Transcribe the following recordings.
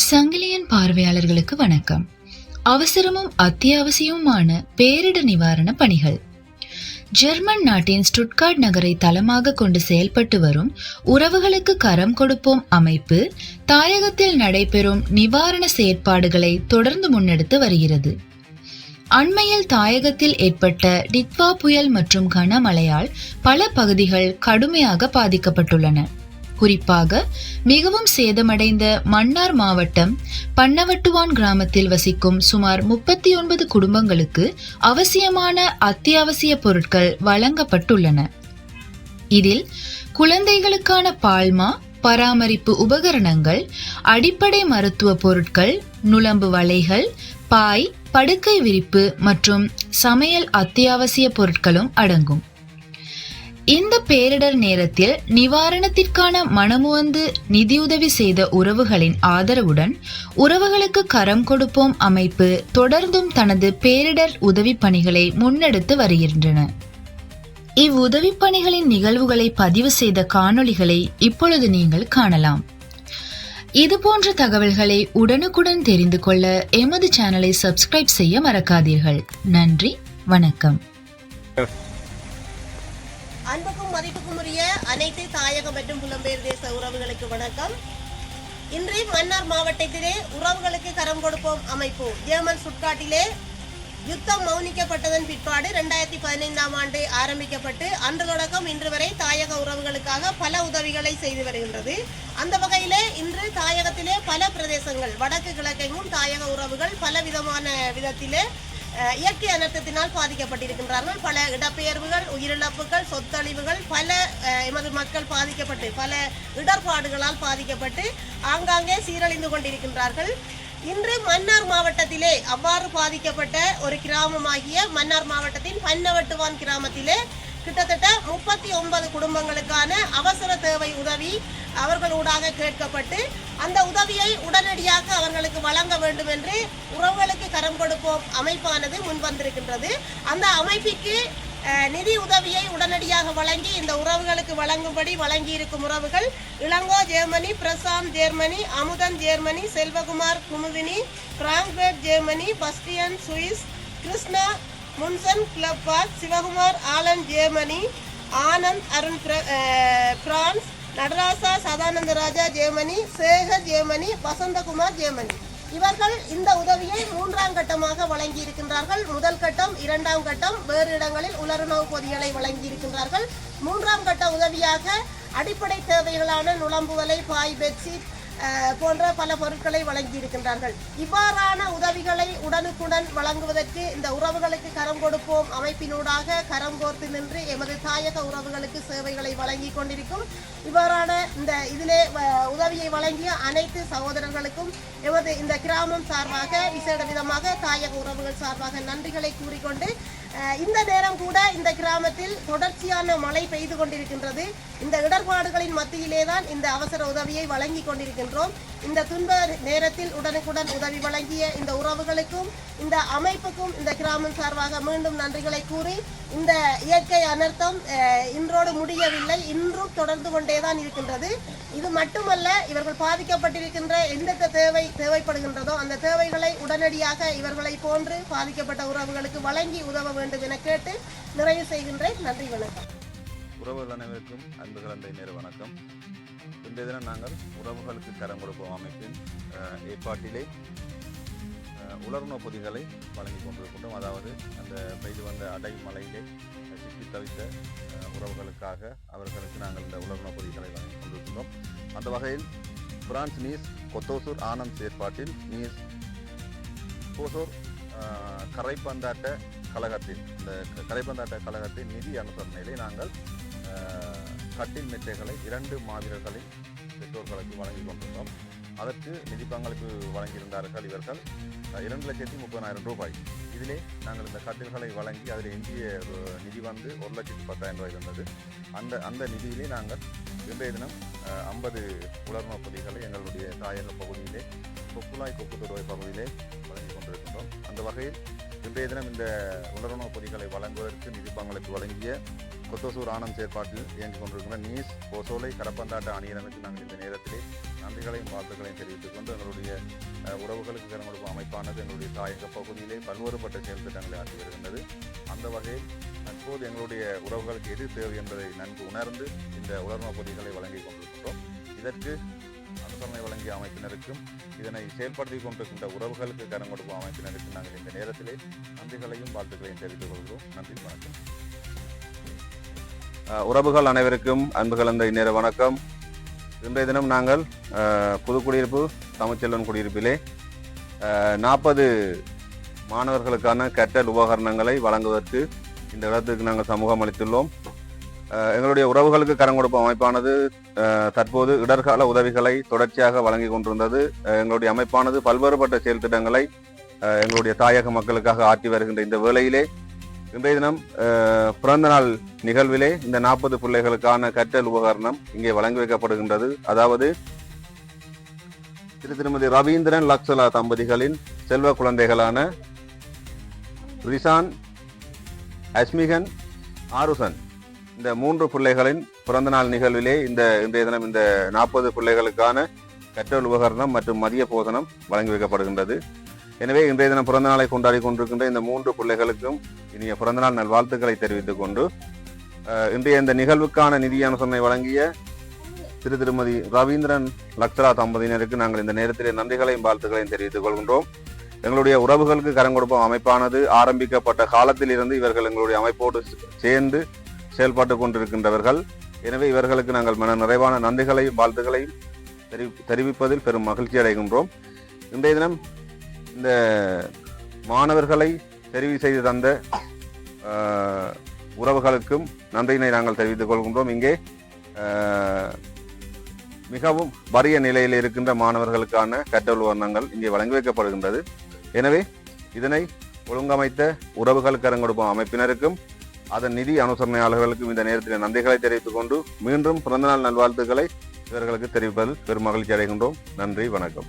சங்கிலியன் பார்வையாளர்களுக்கு வணக்கம். அவசரமும் அத்தியாவசியமுமான பேரிடர் நிவாரண பணிகள். ஜெர்மன் நாட்டின் ஸ்டுட்கார்ட் நகரை தளமாக கொண்டு செயல்பட்டு வரும் உறவுகளுக்கு கரம் கொடுப்போம் அமைப்பு தாயகத்தில் நடைபெறும் நிவாரண செயற்பாடுகளை தொடர்ந்து முன்னெடுத்து வருகிறது. அண்மையில் தாயகத்தில் ஏற்பட்ட டித்வா புயல் மற்றும் கனமழையால் பல பகுதிகள் கடுமையாக பாதிக்கப்பட்டுள்ளன. குறிப்பாக மிகவும் சேதமடைந்த மன்னார் மாவட்டம் பன்னவட்டுவான் கிராமத்தில் வசிக்கும் சுமார் முப்பத்தி ஒன்பது குடும்பங்களுக்கு அவசியமான அத்தியாவசிய பொருட்கள் வழங்கப்பட்டுள்ளன. இதில் குழந்தைகளுக்கான பால்மா பராமரிப்பு உபகரணங்கள் அடிப்படை மருத்துவ பொருட்கள் நுழம்பு வலைகள் பாய் படுக்கை விரிப்பு மற்றும் சமையல் அத்தியாவசிய பொருட்களும் அடங்கும். இந்த பேரிடர் நேரத்தில் நிவாரணத்திற்கான மனமுவந்து நிதியுதவி செய்த உறவுகளின் ஆதரவுடன் உறவுகளுக்கு கரம் கொடுப்போம் அமைப்பு தொடர்ந்தும் தனது பேரிடர் உதவி பணிகளை முன்னெடுத்து வருகின்றன. இவ்வுதவி பணிகளின் நிகழ்வுகளை பதிவு செய்த காணொளிகளை இப்பொழுது நீங்கள் காணலாம். இது போன்ற தகவல்களை உடனுக்குடன் தெரிந்து கொள்ள எமது சேனலை சப்ஸ்கிரைப் செய்ய மறக்காதீர்கள். நன்றி வணக்கம். அன்புக்கும் மதிப்புக்கும் உரிய அனைத்து தாயக மற்றும் புலம்பெயர் தேச உறவுகளுக்கு வணக்கம். இன்று மன்னார் மாவட்டத்திலே உறவுகளுக்கு கரம் கொடுப்போம் அமைப்பு ஜேர்மன் சுட்காட்டிலே யுத்தம் மௌனிக்கப்பட்டதன் பிற்பாடு ரெண்டாயிரத்தி பதினைந்தாம் ஆண்டு ஆரம்பிக்கப்பட்டு அன்று தொடக்கம் இன்று வரை தாயக உறவுகளுக்காக பல உதவிகளை செய்து வருகின்றது. அந்த வகையிலே இன்று தாயகத்திலே பல பிரதேசங்கள் வடக்கு கிழக்கெங்கும் தாயக உறவுகள் பல விதமான விதத்திலே இயற்கை அனர்த்தத்தினால் பாதிக்கப்பட்டிருக்கின்றார்கள். பல இடப்பெயர்வுகள் உயிரிழப்புகள் சொத்தழிவுகள் பல எமது மக்கள் பாதிக்கப்பட்டு பல இடர்பாடுகளால் பாதிக்கப்பட்டு ஆங்காங்கே சீரழிந்து கொண்டிருக்கின்றார்கள். இன்று மன்னார் மாவட்டத்திலே அவ்வாறு பாதிக்கப்பட்ட ஒரு கிராமமாகிய மன்னார் மாவட்டத்தின் பன்னவட்டுவான் கிராமத்திலே கிட்டத்தட்ட முப்பத்தி ஒன்பது குடும்பங்களுக்கான அவசர தேவை உதவி அவர்களூடாக கேட்கப்பட்டு அந்த உதவியை உடனடியாக அவர்களுக்கு வழங்க வேண்டும் என்று உறவுகளுக்கு கரம் கொடுப்போம். அமைப்பானது முன்வந்திருக்கின்றது. அந்த அமைப்புக்கு நிதி உதவியை உடனடியாக வழங்கி இந்த உறவுகளுக்கு வழங்கும்படி வழங்கி இருக்கும் உறவுகள் Ilango Germany Prashanth Germany Amudhan Germany Selvakumar Kumudini Frankfurt Germany Bastian Swiss Krishna Monchengladbach Sivakumar Aalen Germany Anand Arun France Natarasa Sadanantha Raja Sekar Germany Vasanthakumar Germany இவர்கள் இந்த உதவியை மூன்றாம் கட்டமாக வழங்கி இருக்கின்றார்கள் முதல் கட்டம் இரண்டாம் கட்டம் வேறு இடங்களில் உலருணவு பொதிகளை வழங்கி இருக்கின்றார்கள் மூன்றாம் கட்ட உதவியாக அடிப்படை தேவைகளான நுழம்புவலை பாய் பெட்ஷீட் போன்ற பல பொருட்களை வழங்கி இருக்கின்றார்கள் இவ்வாறான உதவிகளை உடனுக்குடன் வழங்குவதற்கு இந்த உறவுகளுக்கு கரம் கொடுப்போம். அமைப்பினூடாக கரம் கோர்த்து நின்று எமது தாயக உறவுகளுக்கு சேவைகளை வழங்கி கொண்டிருக்கும். இவ்வாறான இந்த இதிலே உதவியை வழங்கிய அனைத்து சகோதரர்களுக்கும் எமது இந்த கிராமம் சார்பாக விசேட விதமாக தாயக உறவுகள் சார்பாக நன்றிகளை கூறிக்கொண்டு இந்த நேரம் கூட இந்த கிராமத்தில் தொடர்ச்சியான மழை பெய்து கொண்டிருக்கின்றது. இந்த இடர்பாடுகளின் மத்தியிலே தான் இந்த அவசர உதவியை வழங்கி கொண்டிருக்கின்றோம். இந்த துன்ப நேரத்தில் உடனுக்குடன் உதவி வழங்கிய இந்த உறவுகளுக்கும் இந்த அமைப்புக்கும் இந்த கிராமம் சார்பாக மீண்டும் நன்றிகளை கூறி இந்த இயற்கை அனர்த்தம் இன்றோடு முடியவில்லை. இன்றும் தொடர்ந்து கொண்டேதான் இருக்கின்றது. இது மட்டுமல்ல இவர்கள் பாதிக்கப்பட்டிருக்கின்ற எந்தெந்த தேவை தேவைப்படுகின்றதோ அந்த தேவைகளை உடனடியாக இவர்களை போன்று பாதிக்கப்பட்ட உறவுகளுக்கு வழங்கி உதவ வேண்டும் என கேட்டு நிறைவு செய்கின்றேன். நன்றி வணக்கம். உறவுகள் அனைவருக்கும் அன்பு கலந்த நேர வணக்கம். இன்றைய தினம் நாங்கள் உறவுகளுக்கு கரம் கொடுப்போம் அமைப்பின் ஏற்பாட்டிலே அஹ், உலர்ண பொதிகளை வழங்கி கொண்டிருக்கின்றோம். அதாவது அந்த பெய்து வந்த அடை மலையிலே சிக்கி தவித்த உறவுகளுக்காக அவர்களுக்கு நாங்கள் இந்த உலர்ண பொதிகளை வழங்கி கொண்டிருக்கின்றோம். அந்த வகையில் பிரான்ஸ் நீஸ் கொத்தோசூர் ஆனந்த் ஏற்பாட்டில் நீஸ் கோசூர் கரைப்பந்தாட்ட கழகத்தின் இந்த கரைப்பந்தாட்ட கழகத்தின் நிதி அனுசரணையிலே நாங்கள் கட்டில் மெத்தைகளை இரண்டு மாவீரர்களின் பெற்றோர்களுக்கு வழங்கி கொண்டிருந்தோம். அதற்கு நிதி பங்களிப்பு வழங்கியிருந்தார்கள் இவர்கள். இரண்டு லட்சத்தி முப்பதாயிரம் ரூபாய். இதிலே நாங்கள் இந்த கட்டில்களை வழங்கி அதில் எஞ்சிய நிதி வந்து ஒரு லட்சத்தி பத்தாயிரம் ரூபாய் இருந்தது. அந்த அந்த நிதியிலே நாங்கள் இன்றைய தினம் ஐம்பது உலர்ம பகுதிகளை எங்களுடைய தாயக பகுதியிலே கொக்குலாய் கொக்குத்தொடுவை பகுதியிலே வழங்கி கொண்டிருக்கின்றோம். அந்த வகையில் இன்றைய தினம் இந்த உலர்ணவு பொதிகளை வழங்குவதற்கு நிதி பங்களிப்பு வழங்கிய கொத்தசூர் ஆனந்த் செயற்பாட்டில் இயங்கிக் கொண்டிருக்கிற நீஸ் ஒசோலை கடப்பந்தாட்ட அணியினருக்கு நாங்கள் இந்த நேரத்திலே நன்றிகளையும் வாழ்த்துக்களையும் தெரிவித்துக் கொண்டு எங்களுடைய உறவுகளுக்கு கரம் கொடுக்கும் அமைப்பானது எங்களுடைய தாயக பகுதியிலே பல்வேறுபட்ட செயல் திட்டங்களை ஆற்றி வருகின்றது. அந்த வகையில் தற்போது எங்களுடைய உறவுகளுக்கு எது தேவை என்பதை நன்கு உணர்ந்து இந்த உலர்ம பொதிகளை வழங்கிக் கொண்டிருக்கிறோம் இதற்கு அனுசரணை வழங்கிய அமைப்பினருக்கும் இதனை செயல்படுத்தி கொண்டிருக்கின்ற உறவுகளுக்கு கரம் கொடுக்கும் அமைப்பினருக்கும் நாங்கள் இந்த நேரத்திலே நன்றிகளையும் வாழ்த்துக்களையும் தெரிவித்துக் கொள்கிறோம். நன்றி வணக்கம். உறவுகள் அனைவருக்கும் அன்பு கலந்த இந்நேர வணக்கம். இன்றைய தினம் நாங்கள் புது குடியிருப்பு தமிழ்ச்செல்வன் குடியிருப்பிலே நாற்பது மாணவர்களுக்கான கற்றல் உபகரணங்களை வழங்குவதற்கு இந்த இடத்துக்கு நாங்கள் சமூகம் அளித்துள்ளோம். எங்களுடைய உறவுகளுக்கு கரம் கொடுப்பு அமைப்பானது தற்போது இடர்கால உதவிகளை தொடர்ச்சியாக வழங்கி கொண்டிருந்தது. எங்களுடைய அமைப்பானது பல்வேறுபட்ட செயல் திட்டங்களை எங்களுடைய தாயக மக்களுக்காக ஆற்றி வருகின்ற இந்த வேளையிலே இன்றைய தினம் பிறந்தநாள் பிறந்த நாள் நிகழ்விலே இந்த நாற்பது பிள்ளைகளுக்கான கற்றல் உபகரணம் இங்கே வழங்கி வைக்கப்படுகின்றது. அதாவது திரு திருமதி ரவீந்திரன் லக்ஸலா தம்பதிகளின் செல்வ குழந்தைகளான ரிசான் அஸ்மிகன் ஆருசன். இந்த மூன்று பிள்ளைகளின் பிறந்தநாள் நிகழ்விலே இந்த இன்றைய தினம் இந்த நாற்பது பிள்ளைகளுக்கான கற்றல் உபகரணம் மற்றும் மதிய போதனம் வழங்கி வைக்கப்படுகின்றது. எனவே இன்றைய தினம் பிறந்த நாளை கொண்டாடி கொண்டிருக்கின்ற இந்த மூன்று பிள்ளைகளுக்கும் இனிய பிறந்தநாள் நல்வாழ்த்துக்களை தெரிவித்துக் கொண்டு இன்றைய இந்த நிகழ்வுக்கான நிதி அனுசரணை வழங்கிய திரு திருமதி ரவீந்திரன் லக்ஷரா தம்பதியினருக்கு நாங்கள் இந்த நேரத்திலே நன்றிகளையும் வாழ்த்துக்களையும் தெரிவித்துக் கொள்கின்றோம். எங்களுடைய உறவுகளுக்கு கரம் கொடுப்போம். அமைப்பானது ஆரம்பிக்கப்பட்ட காலத்தில் இருந்து இவர்கள் எங்களுடைய அமைப்போடு சேர்ந்து செயல்பட்டு கொண்டிருக்கின்றவர்கள். எனவே இவர்களுக்கு நாங்கள் மன நிறைவான நன்றிகளையும் வாழ்த்துக்களையும் தெரிவிப்பதில் பெரும் மகிழ்ச்சி அடைகின்றோம். இன்றைய தினம் இந்த மாணவர்களை தெரிவு செய்து தந்த உறவுகளுக்கும் நன்றியினை நாங்கள் தெரிவித்துக் கொள்கின்றோம். இங்கே மிகவும் வறிய நிலையில் இருக்கின்ற மாணவர்களுக்கான கற்றல் உபகரணங்கள் இங்கே வழங்கி வைக்கப்படுகின்றது. எனவே இதனை ஒழுங்கமைத்த உறவுகள் கரங்கொடுப்போம் அமைப்பினருக்கும் அதன் நிதி அனுசரணையாளர்களுக்கும் இந்த நேரத்தில் நன்றிகளை தெரிவித்துக் கொண்டு மீண்டும் பிறந்தநாள் நல்வாழ்த்துக்களை இவர்களுக்கு தெரிவிப்பதில் பெரும் மகிழ்ச்சி அடைகின்றோம். நன்றி வணக்கம்.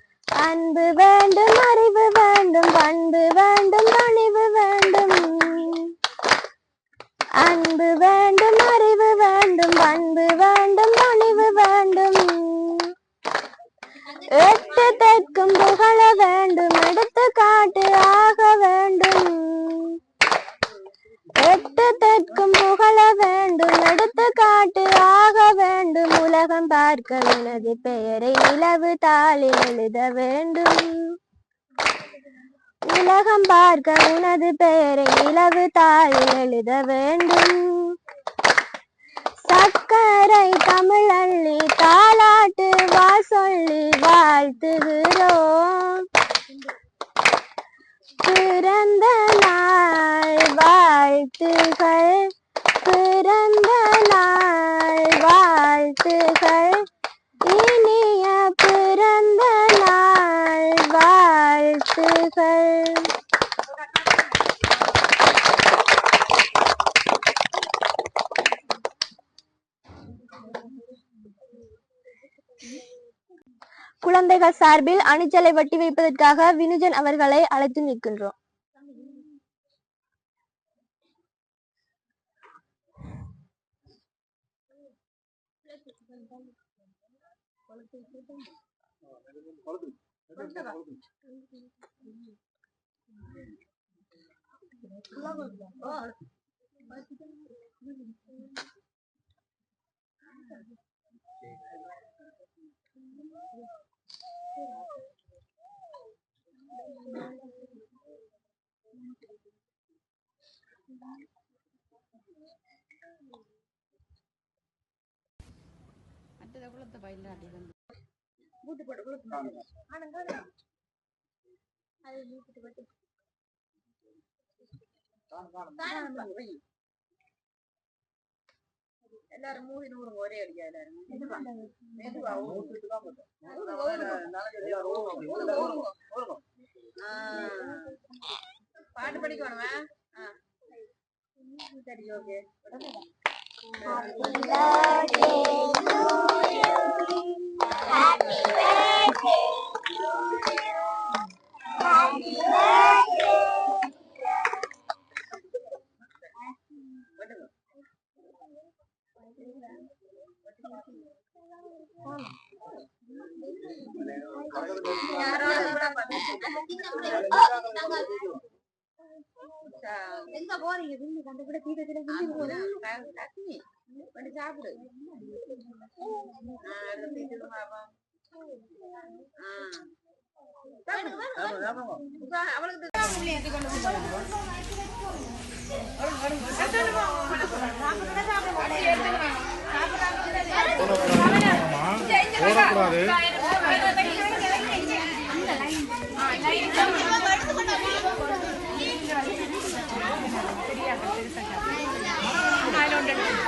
அன்பு வேண்டும் அறிவு வேண்டும் பண்பு வேண்டும் பணிவு வேண்டும். அன்பு வேண்டும் அறிவு வேண்டும் பண்பு வேண்டும் பணிவு வேண்டும். எட்டு தெற்கும் புகழ வேண்டும் எடுத்து காட்டு ஆக வேண்டும். எட்டு தெற்கும் புகழ வேண்டும் எடுத்து காட்டு ஆக வேண்டும். உலகம் பார்க்க உனது பெயரை நிலவு தாளில் எழுத வேண்டும். உலகம் பார்க்க உனது பெயரை நிலவு தாளில் எழுத வேண்டும். சக்கரை தமிழ் அள்ளி தாளாட்டு வா சொல்லி வாழ்த்துகிறோம். பிறந்த நாள் வாழ்த்துகள். பிறந்த நாள் வாழ்த்துகள். இனிய பிறந்த நாள் வாழ்த்துகள். குழந்தைகள் சார்பில் அணிச்சலை வட்டி வைப்பதற்காக வினுஜன் அவர்களை அழைத்து நிற்கின்றோம் Thank you. அடுத்தது குளத்தை பயில அப்படி வந்து? பூட்டு போட்டு குளத்து ஆனங்க அது பூட்டு போட்டு பாட்டு படிக்க வேணுமா? करियोगे லட்சுமி கொஞ்சம் சாப்பிடு அவளுக்கு அடுத்து இது பாப்போம்.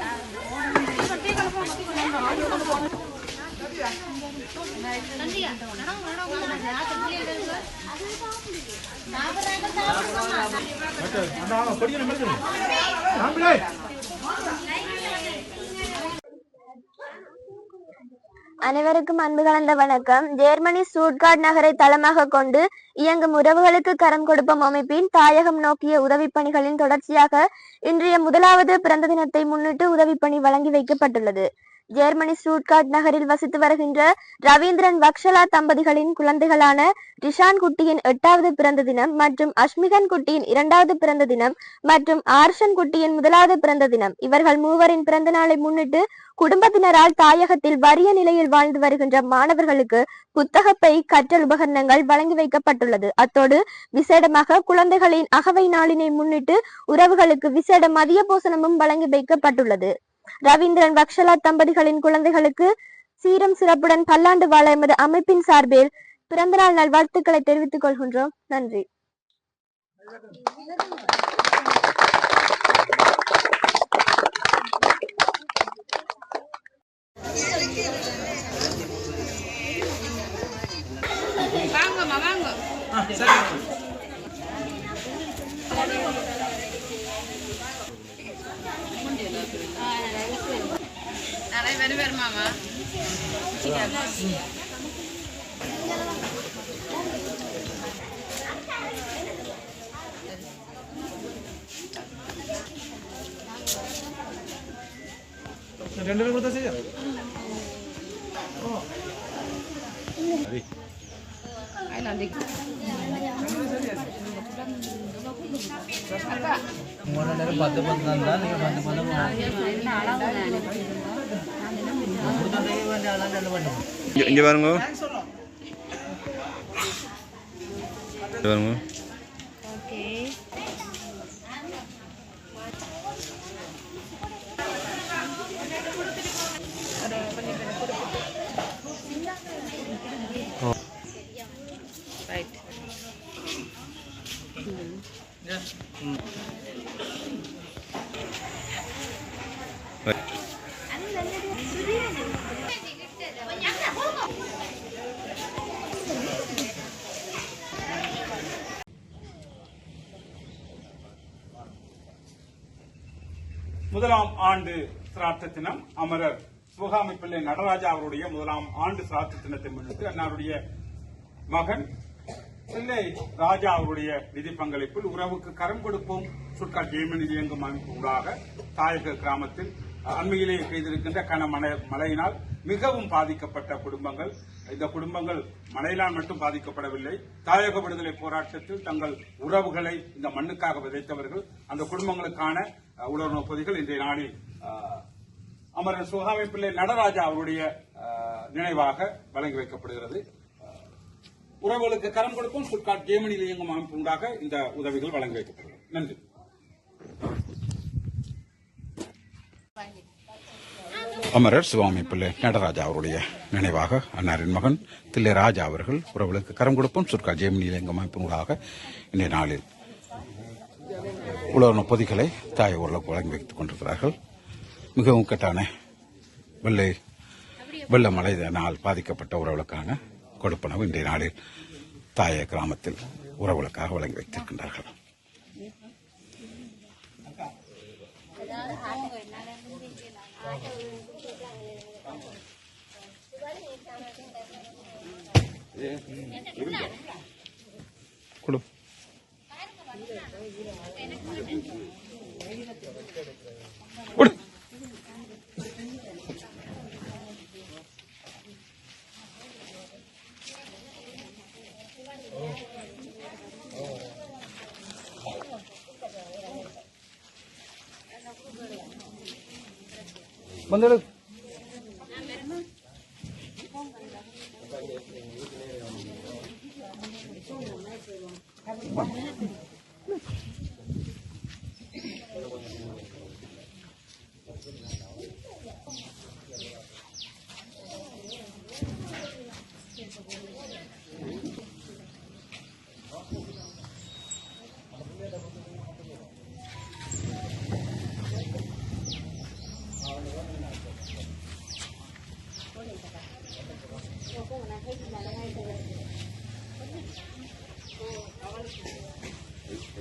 ஆ. இப்ப அவளுக்கு அனைவருக்கும் அன்பு கலந்த வணக்கம். ஜெர்மனி சூட்காட் நகரை தளமாக கொண்டு இயங்கும் உறவுகளுக்கு கரம் கொடுப்போம் அமைப்பின் தாயகம் நோக்கிய உதவி பணிகளின் தொடர்ச்சியாக இன்றைய முதலாவது பிறந்த தினத்தை முன்னிட்டு உதவி பணி வழங்கி வைக்கப்பட்டுள்ளது. ஜெர்மனி ஸ்டூட்கார்ட் நகரில் வசித்து வருகின்ற ரவீந்திரன் வக்ஷலா தம்பதிகளின் குழந்தைகளான ரிஷான் குட்டியின் எட்டாவது பிறந்த தினம் மற்றும் அஷ்மிகன் குட்டியின் இரண்டாவது பிறந்த தினம் மற்றும் ஆர்ஷன் குட்டியின் முதலாவது பிறந்த தினம். இவர்கள் மூவரின் பிறந்த நாளை முன்னிட்டு குடும்பத்தினரால் தாயகத்தில் வறிய நிலையில் வாழ்ந்து வருகின்ற மாணவர்களுக்கு புத்தகப்பை கற்றல் உபகரணங்கள் வழங்கி வைக்கப்பட்டுள்ளது. அத்தோடு விசேடமாக குழந்தைகளின் அகவை நாளினை முன்னிட்டு உறவுகளுக்கு விசேட மதிய போசனமும் வழங்கி வைக்கப்பட்டுள்ளது. ரவீந்திரன் வக்ஷலா தம்பதிகளின் குழந்தைகளுக்கு சீரம் சிறப்புடன் பல்லாண்டு வாழ எமது அமைப்பின் சார்பில் பிறந்தநாள் நல்வாழ்த்துக்களை தெரிவித்துக் கொள்கின்றோம். நன்றி வாங்கம்மா வாங்க நாளை வரும் வருமாமா ரெண்டு பேரும் கொடுத்தா சரியா பத்து பத்து தான் தான் நீங்கள் பத்து பத்து கொடுத்தா இங்க- பாருங்க. பாருங்க. முதலாம் ஆண்டு சிராத்த தினம். அமரர் சிவகாமி பிள்ளை நடராஜா அவருடைய முதலாம் ஆண்டு சிராத்த தினத்தை முன்னிட்டு அன்னாருடைய மகன் பிள்ளை ராஜா அவருடைய நிதி பங்களிப்பில் உறவுக்கு கரம் கொடுப்போம். சுட்காட் ஜெயமணி இயங்கும் அமைப்பு ஊடாக தாயக கிராமத்தில் அண்மையிலே பெய்திருக்கின்ற கன மழையினால் மிகவும் பாதிக்கப்பட்ட குடும்பங்கள். இந்த குடும்பங்கள் மழையினால் மட்டும் பாதிக்கப்படவில்லை. தாயக விடுதலை போராட்டத்தில் தங்கள் உறவுகளை இந்த மண்ணுக்காக விதைத்தவர்கள். அந்த குடும்பங்களுக்கான அஹ், உலர்வு பொதிகள் இன்றைய நாளில் அமரர் சுகாமி பிள்ளை நடராஜா அவருடைய நினைவாக வழங்கி வைக்கப்படுகிறது. உறவுகளுக்கு கரம் கொடுப்போம். சுட்காட் ஜெர்மனியில் இயங்கும் அமைப்பு உண்டாக இந்த உதவிகள் வழங்கி வைக்கப்படுகிறது. நன்றி. அமரர் சிவாமி பிள்ளை நடராஜா அவருடைய நினைவாக அன்னாரின் மகன் தில்லை ராஜா அவர்கள் உறவுகளுக்கு கரம் கொடுப்போம். சுர்கா ஜெமினியில் எங்கள் அமைப்பினூடாக இன்றைய நாளில் உலக பொதிகளை தாய் ஊரில் வழங்கி வைத்துக் கொண்டிருக்கிறார்கள். மிகவும் கட்டான வெள்ளை வெள்ள மழையினால் பாதிக்கப்பட்ட உறவுகளுக்கான கொடுப்பனவு இன்றைய நாளில் தாய கிராமத்தில் உறவுகளுக்காக வழங்கி வைத்திருக்கின்றார்கள். 예. 걸로. 우리. 만들어. そうじゃ、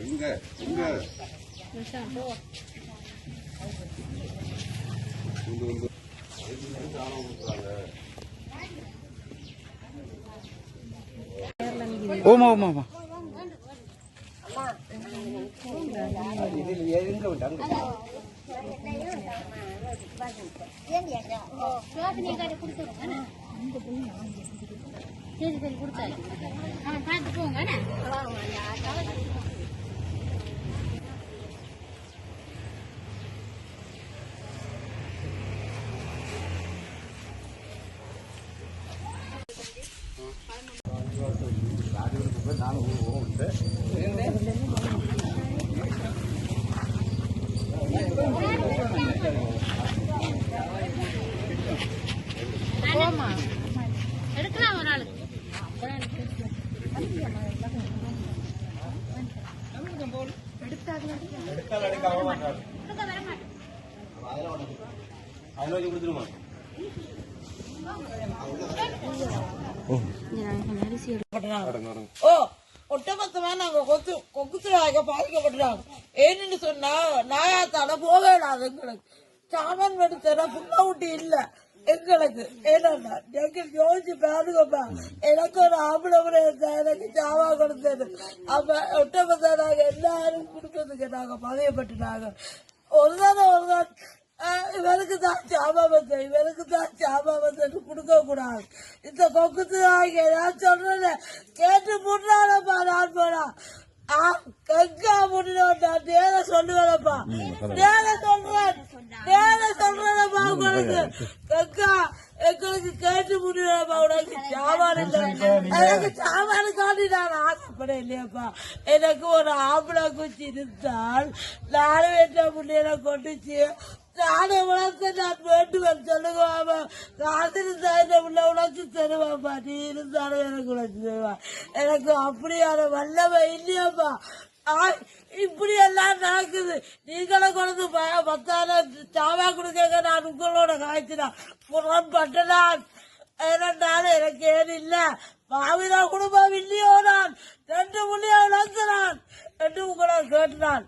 இங்க இங்க வந்து வந்து ஓமா ஓமா ஓமா. கொடுத்தாரு. பார்த்து போங்க ನಾನು கொக்குத்துறாங்க பாதிக்கப்பட்டுறாங்க. ஏன்னு சொன்னா நாயாத்தால போகலாது எங்களுக்கு. சாமான் எடுத்தா புண்ணவுட்டி இல்ல எங்களுக்கு. ஏன்னா எங்க யோசிச்சு பாருங்கப்பா எனக்கு ஒரு ஆம்பளை எனக்கு சாவா கொடுத்தது. அப்ப ஒட்டமொத்த நாங்க எல்லாரும் கொடுக்கறதுக்கு நாங்க பதியப்பட்டுனாங்க ஒரு தானே ஒரு தான் இவருக்கு தான் சாபா வந்து இவருக்கு தான் சாபா வந்து கொடுக்க கூடாது. இந்த கொக்குத்து ஆகிய நான் சொல்றேன் கேட்டு முன்னாலப்பா நான் போனா. கங்கா நான் நேர சொல்லுவேனப்பா நேர சொல்றேன் நேர சொல்றேனப்பா உங்களுக்கு. கங்கா எங்களுக்கு கேட்டு முடியலப்பா உனக்கு சாமான் எனக்கு சாமான் காட்டி நான் ஆசைப்பட இல்லையாப்பா. எனக்கு ஒரு ஆம்பளை குச்சி இருந்தால் நாலு வீட்டை முன்னேற கொண்டுச்சு நானே உனக்கு நான் வேண்டுவேன் சொல்லுவாமா காசு இருந்தா உள்ள உனக்கு தருவாப்பா நீ இருந்தாலும் எனக்கு உனக்கு தருவா எனக்கு அப்படியான வல்லமை இல்லையாப்பா. ஆ, இப்படி எல்லாம் நடக்குது. நீங்களும் கொண்டு பத்தாயிரம் சாவா கொடுக்க நான் உங்களோட காய்ச்சினா புறப்பட்டு நான் எனக்கு ஏன் இல்ல? மாவினா குடும்பம் இல்லையோ நான்? ரெண்டு முள்ளியா இழந்தான் ரெண்டு உங்களை கேட்டுனான்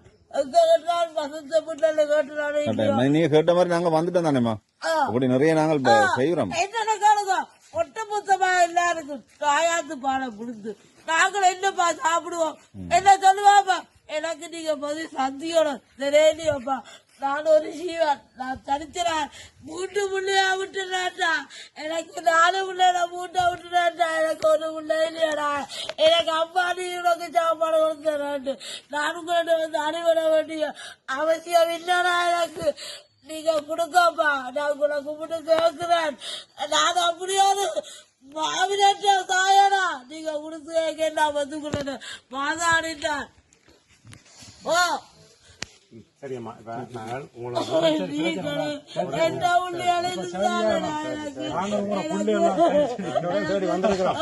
நீங்க கேட்ட மாதிரி நாங்க வந்துட்டோம் தானேம்மா? ஆ. அப்படி நிறைய நாங்கள் ப- செய்கிறோம். என்னென்ன காணுங்க ஒட்ட மொத்தமா எல்லாருக்கும் தாயாத்து பாடம் கொடுத்து நாங்கள் என்னப்பா சாப்பிடுவோம்? என்ன சொல்லுவாப்பா? எனக்கு நீங்க பதில் சந்தியோட தெரியலையோப்பா நான் ஒரு ஜீவன். நான் தனிச்சிறேன் மூன்று முள்ளையா விட்டுறான்டா எனக்கு நாலு பிள்ளைல மூட்டை விட்டுறான்டா எனக்கு ஒரு பிள்ளை இல்லையாடா. எனக்கு அம்மா நீ உனக்கு சாப்பாடு கொடுத்துறான்ட்டு நான் உங்கள்ட்ட வந்து அணிவிட வேண்டிய அவசியம் இல்லைடா எனக்கு. நீங்க கொடுக்கப்பா நான் உனக்கு மட்டும் கேட்கிறேன். நான் அப்படியாவது மாவினற்ற தாயடா. நீங்க கொடுத்து வந்து கூட மாதாடிட்டான். ஓ சரியம்மா இப்ப நாங்கள் உங்களை நாங்கள் உங்களை வந்திருக்கிறோம்.